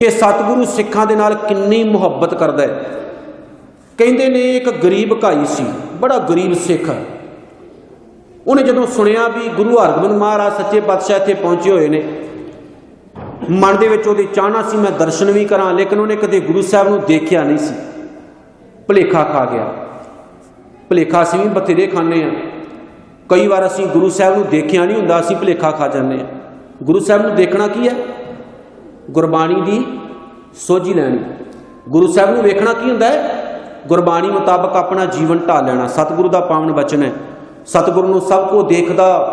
ਕਿ ਸਤਿਗੁਰੂ ਸਿੱਖਾਂ ਦੇ ਨਾਲ ਕਿੰਨੀ ਮੁਹੱਬਤ ਕਰਦਾ ਹੈ। ਕਹਿੰਦੇ ਨੇ ਇੱਕ ਗਰੀਬ ਭਾਈ ਸੀ, ਬੜਾ ਗਰੀਬ ਸਿੱਖ। ਉਹਨੇ ਜਦੋਂ ਸੁਣਿਆ ਵੀ ਗੁਰੂ ਹਰਗੋਬਿੰਦ ਮਹਾਰਾਜ ਸੱਚੇ ਪਾਤਸ਼ਾਹ ਇੱਥੇ ਪਹੁੰਚੇ ਹੋਏ ਨੇ, ਮਨ ਦੇ ਵਿੱਚ ਉਹਦੇ ਚਾਹਨਾ ਸੀ, ਮੈਂ ਦਰਸ਼ਨ ਵੀ ਕਰਾਂ, ਲੇਕਿਨ ਉਹਨੇ ਕਦੇ ਗੁਰੂ ਸਾਹਿਬ ਨੂੰ ਦੇਖਿਆ ਨਹੀਂ ਸੀ। ਭੁਲੇਖਾ ਖਾ ਗਿਆ। ਭੁਲੇਖਾ ਅਸੀਂ ਵੀ ਬਥੇਰੇ ਖਾਂਦੇ ਆ ਕਈ ਵਾਰ ਅਸੀਂ ਗੁਰੂ ਸਾਹਿਬ ਨੂੰ ਦੇਖਿਆ ਨਹੀਂ ਹੁੰਦਾ, ਅਸੀਂ ਭੁਲੇਖਾ ਖਾ ਜਾਂਦੇ ਆ ਗੁਰੂ ਸਾਹਿਬ ਨੂੰ ਦੇਖਣਾ ਕੀ ਹੈ? ਗੁਰਬਾਣੀ ਦੀ ਸੋਝੀ ਲੈਣੀ। ਗੁਰੂ ਸਾਹਿਬ ਨੂੰ ਵੇਖਣਾ ਕੀ ਹੁੰਦਾ ਹੈ? ਗੁਰਬਾਣੀ ਮੁਤਾਬਕ ਆਪਣਾ ਜੀਵਨ ਢਾਲ ਲੈਣਾ। ਸਤਿਗੁਰੂ ਦਾ ਪਾਵਨ ਬਚਨ ਹੈ। ਸਤਿਗੁਰੂ ਨੂੰ ਸਭ ਕੋ ਦੇਖਦਾ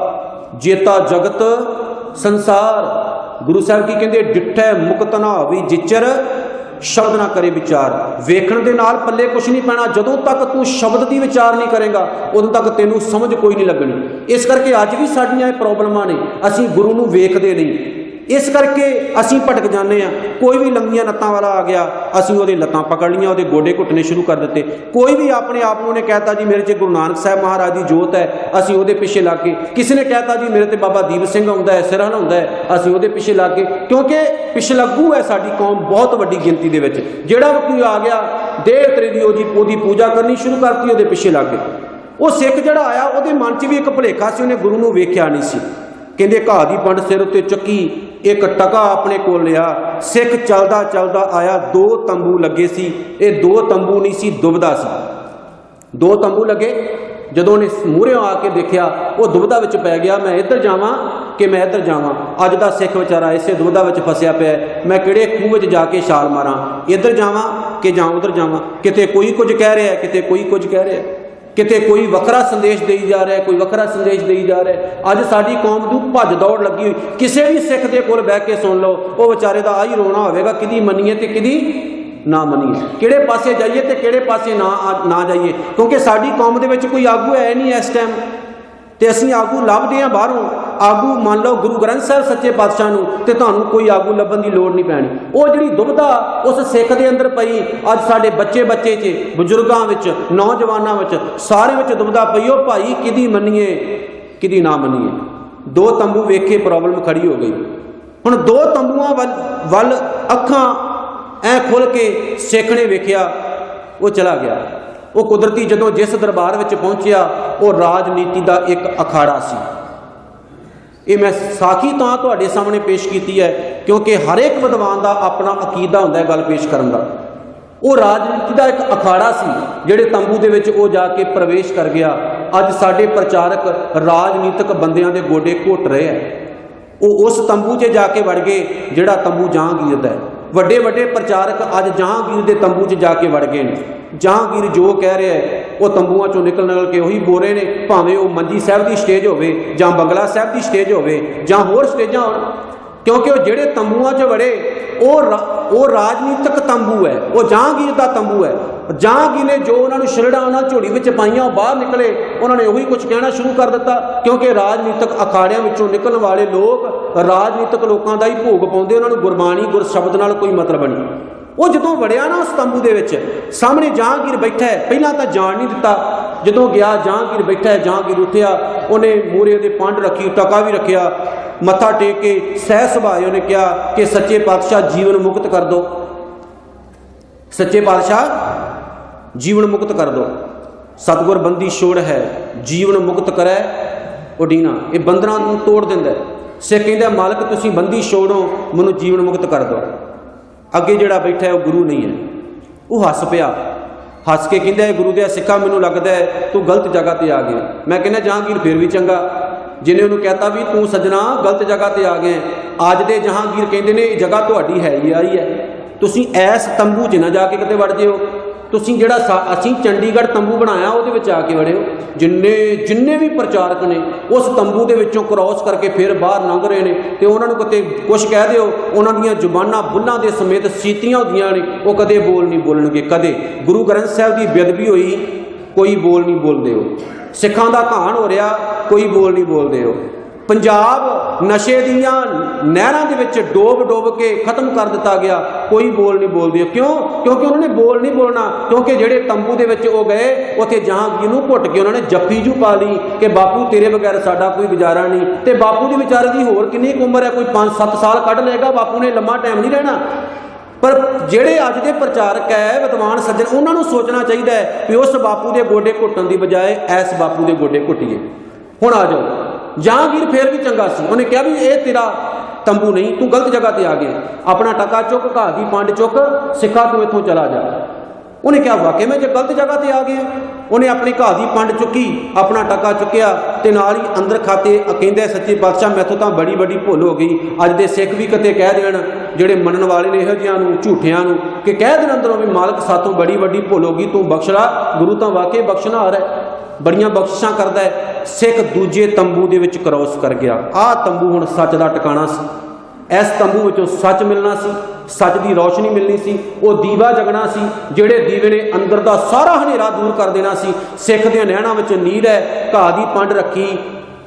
ਜੇਤਾ ਜਗਤ ਸੰਸਾਰ। ਗੁਰੂ ਸਾਹਿਬ ਕੀ ਕਹਿੰਦੇ? ਡਿੱਠੈ, ਮੁਕਤ ਨਾ ਹੋਵੀ, ਜਿਚਰ, ਸ਼ਬਦ ਨਾ ਕਰੇ ਵਿਚਾਰ। ਵੇਖਣ ਦੇ ਨਾਲ ਪੱਲੇ ਕੁਝ ਨਹੀਂ ਪੈਣਾ। ਜਦੋਂ ਤੱਕ ਤੂੰ ਸ਼ਬਦ ਦੀ ਵਿਚਾਰ ਨਹੀਂ ਕਰੇਗਾ, ਉਦੋਂ ਤੱਕ ਤੈਨੂੰ ਸਮਝ ਕੋਈ ਨਹੀਂ ਲੱਗਣੀ। ਇਸ ਕਰਕੇ ਅੱਜ ਵੀ ਸਾਡੀਆਂ ਇਹ ਪ੍ਰੋਬਲਮਾਂ ਨੇ। ਅਸੀਂ ਗੁਰੂ ਨੂੰ ਵੇਖਦੇ ਨਹੀਂ। ਇਸ ਕਰਕੇ ਅਸੀਂ ਭਟਕ ਜਾਂਦੇ ਆ ਕੋਈ ਵੀ ਲੰਗੀਆਂ ਲੱਤਾਂ ਵਾਲਾ ਆ ਗਿਆ, ਅਸੀਂ ਉਹਦੇ ਲੱਤਾਂ ਪਕੜ ਲੀਆਂ ਉਹਦੇ ਗੋਡੇ ਘੁੱਟਣੇ ਸ਼ੁਰੂ ਕਰ ਦਿੱਤੇ। ਕੋਈ ਵੀ ਆਪਣੇ ਆਪ ਨੂੰ ਨੇ ਕਹਿਤਾ, ਜੀ, ਮੇਰੇ 'ਚ ਗੁਰੂ ਨਾਨਕ ਸਾਹਿਬ ਮਹਾਰਾਜ ਦੀ ਜੋਤ ਹੈ। ਅਸੀਂ ਉਹਦੇ ਪਿੱਛੇ ਲੱਗ ਕੇ, ਕਿਸੇ ਨੇ ਕਹਿਤਾ, ਜੀ, ਮੇਰੇ ਤੇ ਬਾਬਾ ਦੀਪ ਸਿੰਘ ਆਉਂਦਾ ਹੈ, ਸਿਰ ਹਲਾਉਂਦਾ ਹੈ। ਅਸੀਂ ਉਹਦੇ ਪਿੱਛੇ ਲੱਗ ਕੇ, ਕਿਉਂਕਿ ਪਿਛਲੱਗੂ ਹੈ ਸਾਡੀ ਕੌਮ ਬਹੁਤ ਵੱਡੀ ਗਿਣਤੀ ਦੇ ਵਿੱਚ। ਜਿਹੜਾ ਵੀ ਕੋਈ ਆ ਗਿਆ ਦੇਵ ਤਰੀ ਦੀ ਉਹਦੀ ਉਹਦੀ ਪੂਜਾ ਕਰਨੀ ਸ਼ੁਰੂ ਕਰਤੀ, ਉਹਦੇ ਪਿੱਛੇ ਲੱਗ ਗਏ। ਉਹ ਸਿੱਖ ਜਿਹੜਾ ਆਇਆ, ਉਹਦੇ ਮਨ 'ਚ ਵੀ ਇੱਕ ਭੁਲੇਖਾ ਸੀ, ਉਹਨੇ ਗੁਰੂ ਨੂੰ ਵੇਖਿਆ ਨਹੀਂ ਸੀ। ਕਹਿੰਦੇ ਘਾਹ ਦੀ ਪੰਡ ਸਿਰ ਉੱਤੇ ਚੱਕੀ ਇੱਕ ਟਕਾ ਆਪਣੇ ਕੋਲ ਲਿਆ ਸਿੱਖ ਚਲਦਾ ਚਲਦਾ ਆਇਆ, ਦੋ ਤੰਬੂ ਲੱਗੇ ਸੀ। ਇਹ ਦੋ ਤੰਬੂ ਨਹੀਂ ਸੀ, ਦੁਬਦਾ ਸੀ। ਦੋ ਤੰਬੂ ਲੱਗੇ। ਜਦੋਂ ਉਹਨੇ ਮੂਹਰੇ ਆ ਕੇ ਦੇਖਿਆ, ਉਹ ਦੁਬਦਾ ਵਿੱਚ ਪੈ ਗਿਆ। ਮੈਂ ਇੱਧਰ ਜਾਵਾਂ ਕਿ ਮੈਂ ਇੱਧਰ ਜਾਵਾਂ? ਅੱਜ ਦਾ ਸਿੱਖ ਵਿਚਾਰਾ ਇਸੇ ਦੁਬਦਾ ਵਿੱਚ ਫਸਿਆ ਪਿਆ ਮੈਂ ਕਿਹੜੇ ਖੂਹ ਵਿੱਚ ਜਾ ਕੇ ਛਾਲ ਮਾਰਾਂ? ਇੱਧਰ ਜਾਵਾਂ ਕਿ ਜਾਂ ਉੱਧਰ ਜਾਵਾਂ? ਕਿਤੇ ਕੋਈ ਕੁਝ ਕਹਿ ਰਿਹਾ ਕਿਤੇ ਕੋਈ ਕੁਝ ਕਹਿ ਰਿਹਾ ਕਿਤੇ ਕੋਈ ਵੱਖਰਾ ਸੰਦੇਸ਼ ਦੇਈ ਜਾ ਰਿਹਾ, ਕੋਈ ਵੱਖਰਾ ਸੰਦੇਸ਼ ਦੇਈ ਜਾ ਰਿਹਾ। ਅੱਜ ਸਾਡੀ ਕੌਮ ਨੂੰ ਭੱਜ ਦੌੜ ਲੱਗੀ ਹੋਈ। ਕਿਸੇ ਵੀ ਸਿੱਖ ਦੇ ਕੋਲ ਬਹਿ ਕੇ ਸੁਣ ਲਓ, ਉਹ ਵਿਚਾਰੇ ਦਾ ਆਹੀ ਰੋਣਾ ਹੋਵੇਗਾ, ਕਿਹਦੀ ਮੰਨੀਏ ਤੇ ਕਿਹਦੀ ਨਾ ਮੰਨੀਏ। ਕਿਹੜੇ ਪਾਸੇ ਜਾਈਏ ਤੇ ਕਿਹੜੇ ਪਾਸੇ ਨਾ ਆ- ਨਾ ਜਾਈਏ। ਕਿਉਂਕਿ ਸਾਡੀ ਕੌਮ ਦੇ ਵਿੱਚ ਕੋਈ ਆਗੂ ਹੈ ਨਹੀਂ ਇਸ ਟਾਈਮ ਤੇ ਅਸੀਂ ਆਗੂ ਲੱਭਦੇ ਹਾਂ ਬਾਹਰੋਂ। ਆਗੂ ਮੰਨ ਲਓ ਗੁਰੂ ਗ੍ਰੰਥ ਸਾਹਿਬ ਸੱਚੇ ਪਾਤਸ਼ਾਹ ਨੂੰ ਤੇ ਤੁਹਾਨੂੰ ਕੋਈ ਆਗੂ ਲੱਭਣ ਦੀ ਲੋੜ ਨਹੀਂ ਪੈਣੀ। ਉਹ ਜਿਹੜੀ ਦੁਬਧਾ ਉਸ ਸਿੱਖ ਦੇ ਅੰਦਰ ਪਈ, ਅੱਜ ਸਾਡੇ ਬੱਚੇ ਬੱਚੇ 'ਚ, ਬਜ਼ੁਰਗਾਂ ਵਿੱਚ, ਨੌਜਵਾਨਾਂ ਵਿੱਚ, ਸਾਰੇ ਵਿੱਚ ਦੁਬਧਾ ਪਈ ਉਹ ਭਾਈ ਕਿਹਦੀ ਮੰਨੀਏ, ਕਿਹਦੀ ਨਾ ਮੰਨੀਏ। ਦੋ ਤੰਬੂ ਵੇਖ ਕੇ ਪ੍ਰੋਬਲਮ ਖੜੀ ਹੋ ਗਈ। ਹੁਣ ਦੋ ਤੰਬੂਆਂ ਵੱਲ ਵੱਲ ਅੱਖਾਂ ਐ ਖੁੱਲ ਕੇ ਸਿੱਖ ਨੇ ਵੇਖਿਆ, ਉਹ ਚਲਾ ਗਿਆ। ਉਹ ਕੁਦਰਤੀ ਜਦੋਂ ਜਿਸ ਦਰਬਾਰ ਵਿੱਚ ਪਹੁੰਚਿਆ, ਉਹ ਰਾਜਨੀਤੀ ਦਾ ਇੱਕ ਅਖਾੜਾ ਸੀ। ਇਹ ਮੈਂ ਸਾਖੀ ਤਾਂ ਤੁਹਾਡੇ ਸਾਹਮਣੇ ਪੇਸ਼ ਕੀਤੀ ਹੈ, ਕਿਉਂਕਿ ਹਰ ਇੱਕ ਵਿਦਵਾਨ ਦਾ ਆਪਣਾ ਅਕੀਦਾ ਹੁੰਦਾ ਹੈ ਗੱਲ ਪੇਸ਼ ਕਰਨ ਦਾ। ਉਹ ਰਾਜਨੀਤੀ ਦਾ ਇੱਕ ਅਖਾੜਾ ਸੀ, ਜਿਹੜੇ ਤੰਬੂ ਦੇ ਵਿੱਚ ਉਹ ਜਾ ਕੇ ਪ੍ਰਵੇਸ਼ ਕਰ ਗਿਆ। ਅੱਜ ਸਾਡੇ ਪ੍ਰਚਾਰਕ ਰਾਜਨੀਤਿਕ ਬੰਦਿਆਂ ਦੇ ਗੋਡੇ ਘੁੱਟ ਰਹੇ ਆ ਉਹ ਉਸ ਤੰਬੂ 'ਚ ਜਾ ਕੇ ਵੜ ਗਏ, ਜਿਹੜਾ ਤੰਬੂ ਜਹਾਂਗੀਰ ਦਾ ਹੈ। ਵੱਡੇ ਵੱਡੇ ਪ੍ਰਚਾਰਕ ਅੱਜ ਜਹਾਂਗੀਰ ਦੇ ਤੰਬੂ 'ਚ ਜਾ ਕੇ ਵੜ ਗਏ ਨੇ। ਜਹਾਂਗੀਰ ਜੋ ਕਹਿ ਰਿਹਾ ਹੈ, ਉਹ ਤੰਬੂਆਂ 'ਚੋਂ ਨਿਕਲ ਨਿਕਲ ਕੇ ਉਹੀ ਬੋਲ ਰਹੇ ਨੇ? ਭਾਵੇਂ ਉਹ ਮੰਜੀ ਸਾਹਿਬ ਦੀ ਸਟੇਜ ਹੋਵੇ ਜਾਂ ਬੰਗਲਾ ਸਾਹਿਬ ਦੀ ਸਟੇਜ ਹੋਵੇ ਜਾਂ ਹੋਰ ਸਟੇਜਾਂ ਹੋਣ। ਕਿਉਂਕਿ ਉਹ ਜਿਹੜੇ ਤੰਬੂਆਂ 'ਚ ਵੜੇ, ਉਹ ਰਾ- ਉਹ ਰਾਜਨੀਤਿਕ ਤੰਬੂ ਹੈ, ਉਹ ਜਹਾਂਗੀਰ ਦਾ ਤੰਬੂ ਹੈ। ਜਾਂ ਨੇ ਜੋ ਉਹਨਾਂ ਨੂੰ ਛਿਲੜਾ ਉਹਨਾਂ ਝੋਲੀ ਵਿੱਚ ਪਾਈਆਂ, ਉਹ ਬਾਹਰ ਨਿਕਲੇ, ਉਹਨਾਂ ਨੇ ਉਹੀ ਕੁਝ ਕਹਿਣਾ ਸ਼ੁਰੂ ਕਰ ਦਿੱਤਾ। ਕਿਉਂਕਿ ਰਾਜਨੀਤਿਕ ਅਖਾੜਿਆਂ ਵਿੱਚੋਂ ਨਿਕਲਣ ਵਾਲੇ ਲੋਕ ਰਾਜਨੀਤਿਕ ਲੋਕਾਂ ਦਾ ਹੀ ਭੋਗ ਪਾਉਂਦੇ, ਉਹਨਾਂ ਨੂੰ ਗੁਰਬਾਣੀ, ਗੁਰਸ਼ਬਦ ਨਾਲ ਕੋਈ ਮਤਲਬ ਨਹੀਂ। ਉਹ ਜਦੋਂ ਵੜਿਆ ਨਾ ਉਸ ਤੰਬੂ ਦੇ ਵਿੱਚ, ਸਾਹਮਣੇ ਜਹਾਂਗੀਰ ਬੈਠਾ ਹੈ। ਪਹਿਲਾਂ ਤਾਂ ਜਾਣ ਨਹੀਂ ਦਿੱਤਾ। ਜਦੋਂ ਗਿਆ, ਜਹਾਂਗੀਰ ਬੈਠਾ ਹੈ, ਜਹਾਂਗੀਰ ਉੱਠਿਆ। ਉਹਨੇ ਮੂਰੇ ਦੇ ਪੰਡ ਰੱਖੀ, ਟਕਾ ਵੀ ਰੱਖਿਆ। ਮੱਥਾ ਟੇਕ ਕੇ ਸਹਿ ਸੁਭਾਏ ਉਹਨੇ ਕਿਹਾ ਕਿ ਸੱਚੇ ਪਾਤਸ਼ਾਹ ਜੀਵਨ ਮੁਕਤ ਕਰ ਦੋ। ਸੱਚੇ ਪਾਤਸ਼ਾਹ ਜੀਵਨ ਮੁਕਤ ਕਰ ਦੋ। ਸਤਗੁਰ ਬੰਦੀ ਛੋੜ ਹੈ, ਜੀਵਨ ਮੁਕਤ ਕਰੈ। ਉਡੀਨਾ ਇਹ ਬੰਦਰਾਂ ਨੂੰ ਤੋੜ ਦਿੰਦਾ ਹੈ। ਸਿੱਖ ਕਹਿੰਦਾ, ਮਾਲਕ ਤੁਸੀਂ ਬੰਦੀ ਛੋੜੋ, ਮੈਨੂੰ ਜੀਵਨ ਮੁਕਤ ਕਰ ਦਿਓ ਅੱਗੇ ਜਿਹੜਾ ਬੈਠਾ ਹੈ, ਉਹ ਗੁਰੂ ਨਹੀਂ ਹੈ। ਉਹ ਹੱਸ ਪਿਆ। ਹੱਸ ਕੇ ਕਹਿੰਦਾ, ਇਹ ਗੁਰੂ ਦੇ ਸਿੱਖਾ ਮੈਨੂੰ ਲੱਗਦਾ ਹੈ, ਤੂੰ ਗਲਤ ਜਗ੍ਹਾ ਤੇ ਆ ਗਿਆ ਮੈਂ ਕਹਿੰਦਾ, ਜਹਾਂਗੀਰ ਫਿਰ ਵੀ ਚੰਗਾ। ਜਿਹਨੇ ਉਹਨੂੰ ਕਹਤਾ ਵੀ ਤੂੰ ਸੱਜਣਾ, ਗਲਤ ਜਗ੍ਹਾ ਤੇ ਆ ਗਿਆ ਅੱਜ ਦੇ ਜਹਾਂਗੀਰ ਕਹਿੰਦੇ ਨੇ, ਇਹ ਜਗ੍ਹਾ ਤੁਹਾਡੀ ਹੈ ਹੀ ਆਈ ਹੈ। ਤੁਸੀਂ ਐਸ ਤੰਬੂ 'ਚ ਨਾ ਜਾ ਕੇ ਕਿਤੇ ਵੜ ਜਿਓ। ਤੁਸੀਂ ਜਿਹੜਾ ਸਾ- ਅਸੀਂ ਚੰਡੀਗੜ੍ਹ ਤੰਬੂ ਬਣਾਇਆ, ਉਹਦੇ ਵਿੱਚ ਆ ਕੇ ਵੜਿਓ। ਜਿੰਨੇ ਜਿੰਨੇ ਵੀ ਪ੍ਰਚਾਰਕ ਨੇ, ਉਸ ਤੰਬੂ ਦੇ ਵਿੱਚੋਂ ਕ੍ਰਾਸ ਕਰਕੇ ਫਿਰ ਬਾਹਰ ਲੰਘ ਰਹੇ ਨੇ ਤੇ ਉਹਨਾਂ ਨੂੰ ਕਿਤੇ ਕੁਝ ਕਹਿ ਦਿਓ, ਉਹਨਾਂ ਦੀਆਂ ਜ਼ੁਬਾਨਾਂ ਬੁੱਲਾਂ ਦੇ ਸਮੇਤ ਸੀਤੀਆਂ ਹੁੰਦੀਆਂ ਨੇ, ਉਹ ਕਦੇ ਬੋਲ ਨਹੀਂ ਬੋਲਣਗੇ, ਕਦੇ। ਗੁਰੂ ਗ੍ਰੰਥ ਸਾਹਿਬ ਦੀ ਬੇਅਦਬੀ ਹੋਈ, ਕੋਈ ਬੋਲ ਨਹੀਂ ਬੋਲਦੇ ਹੋ ਸਿੱਖਾਂ ਦਾ ਘਾਣ ਹੋ ਰਿਹਾ, ਕੋਈ ਬੋਲ ਨਹੀਂ ਬੋਲਦੇ ਹੋ ਪੰਜਾਬ ਨਸ਼ੇ ਦੀਆਂ ਨਹਿਰਾਂ ਦੇ ਵਿੱਚ ਡੋਬ ਡੋਬ ਕੇ ਖਤਮ ਕਰ ਦਿੱਤਾ ਗਿਆ। ਕੋਈ ਬੋਲ ਨਹੀਂ ਬੋਲਦੇ। ਕਿਉਂ? ਕਿਉਂਕਿ ਉਹਨਾਂ ਨੇ ਬੋਲ ਨਹੀਂ ਬੋਲਣਾ। ਕਿਉਂਕਿ ਜਿਹੜੇ ਤੰਬੂ ਦੇ ਵਿੱਚ ਉਹ ਗਏ, ਉੱਥੇ ਜਹਾਂਗੀਰ ਨੂੰ ਘੁੱਟ ਕੇ ਉਹਨਾਂ ਨੇ ਜੱਫੀ ਜੂ ਪਾ ਲਈ ਕਿ ਬਾਪੂ ਤੇਰੇ ਬਗੈਰ ਸਾਡਾ ਕੋਈ ਗੁਜ਼ਾਰਾ ਨਹੀਂ। ਤੇ ਬਾਪੂ ਦੀ ਵਿਚਾਰੇ ਦੀ ਹੋਰ ਕਿੰਨੀ ਕੁ ਉਮਰ ਹੈ? ਕੋਈ 5-7 ਸਾਲ ਕੱਢ ਲਏਗਾ? ਬਾਪੂ ਨੇ ਲੰਮਾ ਟਾਈਮ ਨਹੀਂ ਰਹਿਣਾ। ਪਰ ਜਿਹੜੇ ਅੱਜ ਦੇ ਪ੍ਰਚਾਰਕ ਹੈ, ਵਿਦਵਾਨ ਸੱਜਣ, ਉਹਨਾਂ ਨੂੰ ਸੋਚਣਾ ਚਾਹੀਦਾ ਹੈ ਵੀ ਉਸ ਬਾਪੂ ਦੇ ਗੋਡੇ ਘੁੱਟਣ ਦੀ ਬਜਾਏ ਐਸ ਬਾਪੂ ਦੇ ਗੋਡੇ ਘੁੱਟੀਏ। ਹੁਣ ਆ ਜਾਓ। ਜਹਾਂਗੀਰ ਫੇਰ ਵੀ ਚੰਗਾ ਸੀ। ਉਹਨੇ ਕਿਹਾ ਵੀ ਇਹ ਤੇਰਾ ਤੰਬੂ ਨਹੀਂ, ਤੂੰ ਗਲਤ ਜਗ੍ਹਾ ਤੇ ਆ ਗਿਆ। ਆਪਣਾ ਟਕਾ ਚੁੱਕ, ਘਾਹ ਦੀ ਪੰਡ ਚੁੱਕ, ਸਿੱਖਾ ਤੂੰ ਇੱਥੋਂ ਚਲਾ ਜਾ। ਉਹਨੇ ਕਿਹਾ ਵਾਕਿਆ ਮੈਂ ਜੇ ਗਲਤ ਜਗ੍ਹਾ ਤੇ ਆ ਗਿਆ, ਉਹਨੇ ਆਪਣੀ ਘਾਹ ਦੀ ਪੰਡ ਚੁੱਕੀ, ਆਪਣਾ ਟਕਾ ਚੁੱਕਿਆ ਤੇ ਨਾਲ ਹੀ ਅੰਦਰ ਖਾਤੇ ਕਹਿੰਦੇ, ਸੱਚੇ ਪਾਤਸ਼ਾਹ, ਮੈਥੋਂ ਤਾਂ ਬੜੀ ਵੱਡੀ ਭੁੱਲ ਹੋ ਗਈ। ਅੱਜ ਦੇ ਸਿੱਖ ਵੀ ਕਿਤੇ ਕਹਿ ਦੇਣ, ਜਿਹੜੇ ਮੰਨਣ ਵਾਲੇ ਨੇ ਇਹੋ ਜਿਹਿਆਂ ਨੂੰ, ਝੂਠਿਆਂ ਨੂੰ, ਕਿ ਕਹਿ ਦੇਣ ਅੰਦਰੋਂ ਵੀ ਮਾਲਕ ਸਾਥੋਂ ਬੜੀ ਵੱਡੀ ਭੁੱਲ ਹੋ ਗਈ, ਤੂੰ ਬਖਸ਼ਲਾ ਗੁਰੂ ਤਾਂ ਵਾਕਈ ਬਖਸ਼ਣਹਾਰ ਹੈ, ਬੜੀਆਂ ਬਖਸ਼ਿਸ਼ਾਂ ਕਰਦਾ ਹੈ। ਸਿੱਖ ਦੂਜੇ ਤੰਬੂ ਦੇ ਵਿੱਚ ਕ੍ਰੋਸ ਕਰ ਗਿਆ। ਆਹ ਤੰਬੂ ਹੁਣ ਸੱਚ ਦਾ ਟਿਕਾਣਾ ਸੀ। ਇਸ ਤੰਬੂ ਵਿੱਚੋਂ ਸੱਚ ਮਿਲਣਾ ਸੀ, ਸੱਚ ਦੀ ਰੌਸ਼ਨੀ ਮਿਲਣੀ ਸੀ, ਉਹ ਦੀਵਾ ਜਗਣਾ ਸੀ, ਜਿਹੜੇ ਦੀਵੇ ਨੇ ਅੰਦਰ ਦਾ ਸਾਰਾ ਹਨੇਰਾ ਦੂਰ ਕਰ ਦੇਣਾ ਸੀ। ਸਿੱਖ ਦੇ ਨੈਣਾ ਵਿੱਚ ਨੀਰ ਹੈ, ਘਾਹ ਦੀ ਪੰਡ ਰੱਖੀ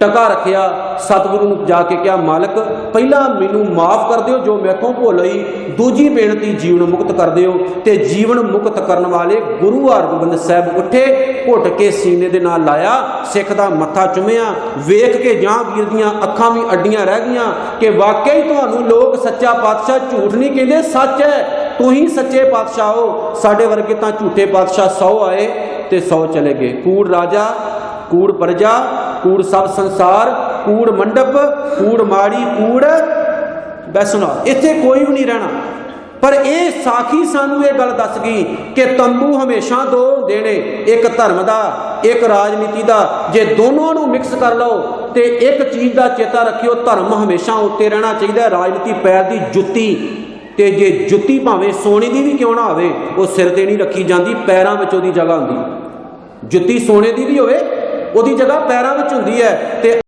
ਟਕਾ ਰੱਖਿਆ, ਸਤਿਗੁਰੂ ਨੂੰ ਜਾ ਕੇ ਕਿਹਾ, ਮਾਲਕ, ਪਹਿਲਾਂ ਮੈਨੂੰ ਮਾਫ ਕਰ ਦਿਓ, ਜੋ ਮੈਥੋਂ ਭੁੱਲ ਹੋਈ ਦੂਜੀ ਬੇਨਤੀ, ਜੀਵਨ ਮੁਕਤ ਕਰ ਦਿਓ। ਤੇ ਜੀਵਨ ਮੁਕਤ ਕਰਨ ਵਾਲੇ ਗੁਰੂ ਹਰਗੋਬਿੰਦ ਸਾਹਿਬ ਉੱਠੇ, ਘੁੱਟ ਕੇ ਸੀਨੇ ਦੇ ਨਾਲ ਲਾਇਆ, ਸਿੱਖ ਦਾ ਮੱਥਾ ਚੁੰਮਿਆ, ਵੇਖ ਕੇ ਜਹਾਂਗੀਰ ਦੀਆਂ ਅੱਖਾਂ ਵੀ ਅੱਡੀਆਂ ਰਹਿ ਗਈਆਂ ਕਿ ਵਾਕਿਆ ਹੀ ਤੁਹਾਨੂੰ ਲੋਕ ਸੱਚਾ ਪਾਤਸ਼ਾਹ ਝੂਠ ਨਹੀਂ ਕਹਿੰਦੇ, ਸੱਚ ਹੈ। ਤੂੰ ਹੀ ਸੱਚੇ ਪਾਤਸ਼ਾਹ ਹੋ। ਸਾਡੇ ਵਰਗੇ ਤਾਂ ਝੂਠੇ ਪਾਤਸ਼ਾਹ 100 ਆਏ ਤੇ 100 ਚਲੇ ਗਏ। ਕੂੜ ਰਾਜਾ, ਕੂੜ ਪ੍ਰਜਾ ਕੂੜ ਸਭ ਸੰਸਾਰ, ਕੂੜ ਮੰਡਪ, ਕੂੜ ਮਾੜੀ, ਕੂੜ ਬਸ ਸੁਣਾ ਇੱਥੇ ਕੋਈ ਵੀ ਨਹੀਂ ਰਹਿਣਾ। ਪਰ ਇਹ ਸਾਖੀ ਸਾਨੂੰ ਇਹ ਗੱਲ ਦੱਸ ਗਈ ਕਿ ਤੰਬੂ ਹਮੇਸ਼ਾ ਦੋ ਹੁੰਦੇ ਨੇ, ਇੱਕ ਧਰਮ ਦਾ, ਇੱਕ ਰਾਜਨੀਤੀ ਦਾ। ਜੇ ਦੋਨੋਂ ਨੂੰ ਮਿਕਸ ਕਰ ਲਓ ਤੇ ਇੱਕ ਚੀਜ਼ ਦਾ ਚੇਤਾ ਰੱਖਿਓ, ਧਰਮ ਹਮੇਸ਼ਾ ਉੱਤੇ ਰਹਿਣਾ ਚਾਹੀਦਾ ਰਾਜਨੀਤੀ ਪੈਰ ਦੀ ਜੁੱਤੀ। ਤੇ ਜੇ ਜੁੱਤੀ ਭਾਵੇਂ ਸੋਨੇ ਦੀ ਵੀ ਕਿਉਂ ਨਾ ਹੋਵੇ, ਉਹ ਸਿਰ ਤੇ ਨਹੀਂ ਰੱਖੀ ਜਾਂਦੀ, ਪੈਰਾਂ ਵਿੱਚ ਉਹਦੀ ਜਗ੍ਹਾ ਹੁੰਦੀ। ਜੁੱਤੀ ਸੋਨੇ ਦੀ ਵੀ ਹੋਵੇ ਉਹਦੀ ਜਗ੍ਹਾ ਪੈਰਾਂ ਵਿੱਚ ਹੁੰਦੀ ਹੈ ਤੇ